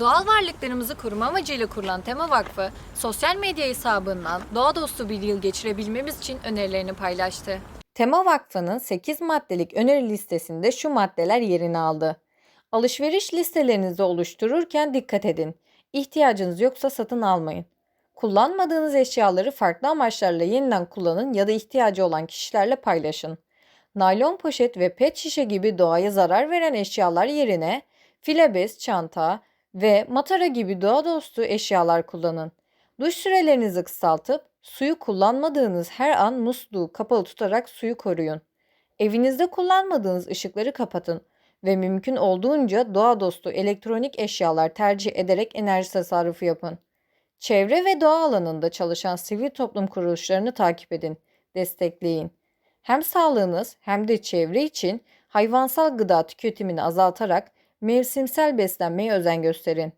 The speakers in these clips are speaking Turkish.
Doğal varlıklarımızı koruma amacıyla kurulan Tema Vakfı, sosyal medya hesabından doğa dostu bir yıl geçirebilmemiz için önerilerini paylaştı. Tema Vakfı'nın 8 maddelik öneri listesinde şu maddeler yerini aldı. Alışveriş listelerinizi oluştururken dikkat edin. İhtiyacınız yoksa satın almayın. Kullanmadığınız eşyaları farklı amaçlarla yeniden kullanın ya da ihtiyacı olan kişilerle paylaşın. Naylon poşet ve pet şişe gibi doğaya zarar veren eşyalar yerine file bez, çanta ve matara gibi doğa dostu eşyalar kullanın. Duş sürelerinizi kısaltıp suyu kullanmadığınız her an musluğu kapalı tutarak suyu koruyun. Evinizde kullanmadığınız ışıkları kapatın ve mümkün olduğunca doğa dostu elektronik eşyalar tercih ederek enerji tasarrufu yapın. Çevre ve doğa alanında çalışan sivil toplum kuruluşlarını takip edin, destekleyin. Hem sağlığınız hem de çevre için hayvansal gıda tüketimini azaltarak mevsimsel beslenmeye özen gösterin.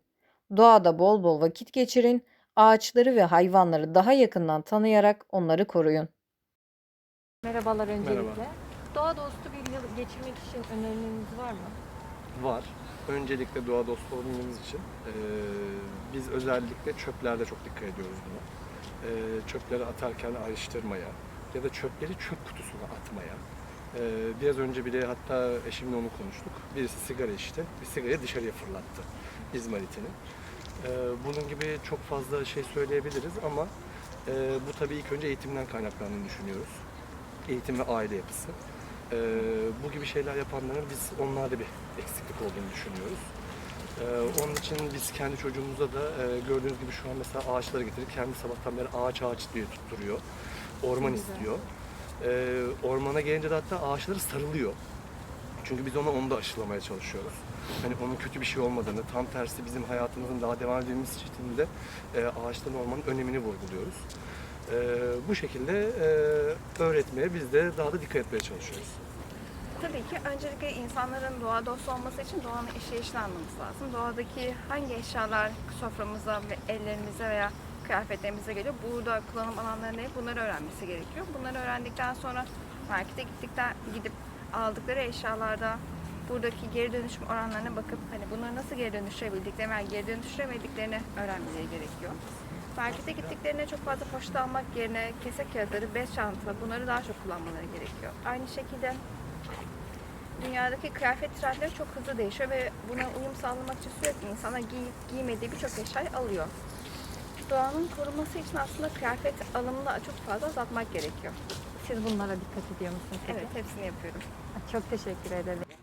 Doğada bol bol vakit geçirin, ağaçları ve hayvanları daha yakından tanıyarak onları koruyun. Merhabalar öncelikle. Merhaba. Doğa dostu bir yıl geçirmek için öneriniz var mı? Var. Öncelikle doğa dostu olabilmemiz için eee, biz özellikle çöplerde çok dikkat ediyoruz buna. Eee, çöpleri atarken ayrıştırmaya ya da çöpleri çöp kutusuna atmaya. Eee, biraz önce bile hatta eşimle onu konuştuk. Birisi sigara içti, bir sigarayı dışarıya fırlattı İzmarit'ini. Eee, bunun gibi çok fazla şey söyleyebiliriz ama eee, bu tabii ilk önce eğitimden kaynaklandığını düşünüyoruz. Eğitim ve aile yapısı. Ee, bu gibi şeyler yapanların biz onlarda bir eksiklik olduğunu düşünüyoruz. Ee, onun için biz kendi çocuğumuza da e, gördüğünüz gibi şu an mesela ağaçları getirdik. Kendi sabahtan beri ağaç ağaç diye tutturuyor. Orman istiyor. Ee, ormana gelince de hatta ağaçları sarılıyor. Çünkü biz ona onu da aşılamaya çalışıyoruz. Hani onun kötü bir şey olmadığını, tam tersi bizim hayatımızın daha devam edilmesi için de e, ağaçların ormanın önemini vurguluyoruz. Ee, bu şekilde e, öğretmeye biz de daha da dikkat etmeye çalışıyoruz. Tabii ki öncelikle insanların doğa dostu olması için doğanın işleyişini anlamamız lazım. Doğadaki hangi eşyalar soframıza ve ellerimize veya kıyafetlerimize geliyor, burada kullanım alanları ne bunları öğrenmesi gerekiyor. Bunları öğrendikten sonra markete gittikten gidip aldıkları eşyalarda buradaki geri dönüşüm oranlarına bakıp hani bunları nasıl geri dönüştürebildiklerini veya geri dönüştüremediklerini öğrenmeleri gerekiyor. Markete gittiklerine çok fazla poşet almak yerine kese kağıtları, bez çanta bunları daha çok kullanmaları gerekiyor. Aynı şekilde dünyadaki kıyafet trendleri çok hızlı değişiyor ve buna uyum sağlamak için sürekli insanlar giyip giymediği birçok eşyayı alıyor. Doğanın korunması için aslında kıyafet alımını çok fazla azaltmak gerekiyor. Siz bunlara dikkat ediyor musunuz? Evet, hepsini yapıyorum. Çok teşekkür ederim.